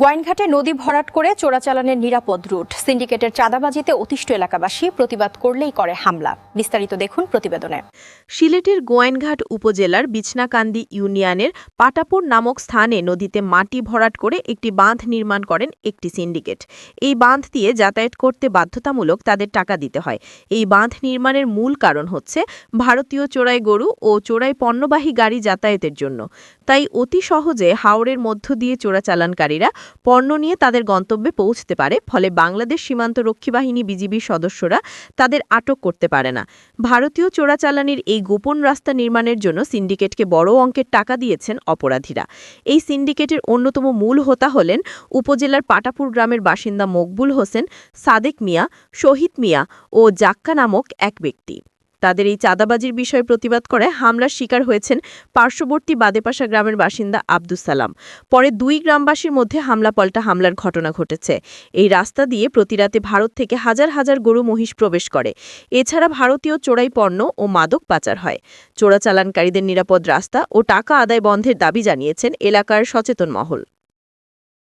গোয়াইনঘাটে নদী ভরাট করে চোরাচালানের নিরাপদ রুট। সিন্ডিকেটের চাঁদাবাজিতে অতিষ্ঠ এলাকাবাসী প্রতিবাদ করলেই করে হামলা। বিস্তারিত দেখুন প্রতিবেদনে। সিলেটের গোয়াইনঘাট উপজেলার বিছনাকান্দি ইউনিয়নের পাটাপুর নামক স্থানে নদীতে মাটি ভরাট করে একটি বাঁধ নির্মাণ করেন একটি সিন্ডিকেট। এই বাঁধ দিয়ে যাতায়াত করতে বাধ্যতামূলক তাদের টাকা দিতে হয়। এই বাঁধ নির্মাণের মূল কারণ হচ্ছে ভারতীয় চোরাই গরু ও চোরাই পণ্যবাহী গাড়ি যাতায়াতের জন্য। তাই অতি সহজে হাওড়ের মধ্য দিয়ে চোরাচালানকারীরা পণ্য নিয়ে তাদের গন্তব্যে পৌঁছতে পারে, ফলে বাংলাদেশ সীমান্ত রক্ষী বাহিনী বিজিবির সদস্যরা তাদের আটক করতে পারে না। ভারতীয় চোরাচালানির এই গোপন রাস্তা নির্মাণের জন্য সিন্ডিকেটকে বড় অঙ্কের টাকা দিয়েছেন অপরাধীরা। এই সিন্ডিকেটের অন্যতম মূল হোতা হলেন উপজেলার পাটাপুর গ্রামের বাসিন্দা মকবুল হোসেন সাদেক মিয়া, শহীদ মিয়া ও জাক্কা নামক এক ব্যক্তি। তাদের এই চাঁদাবাজির বিষয়ে প্রতিবাদ করে হামলার শিকার হয়েছেন পার্শ্ববর্তী বাদেপাশা গ্রামের বাসিন্দা আব্দুস সালাম। পরে দুই গ্রামবাসীর মধ্যে হামলা পাল্টা হামলার ঘটনা ঘটেছে। এই রাস্তা দিয়ে প্রতিরাতে ভারত থেকে হাজার হাজার গরু মহিষ প্রবেশ করে। এছাড়া ভারতীয় চোরাই পণ্য ও মাদক পাচার হয়। চোরাচালানকারীদের নিরাপদ রাস্তা ও টাকা আদায় বন্ধের দাবি জানিয়েছেন এলাকার সচেতন মহল।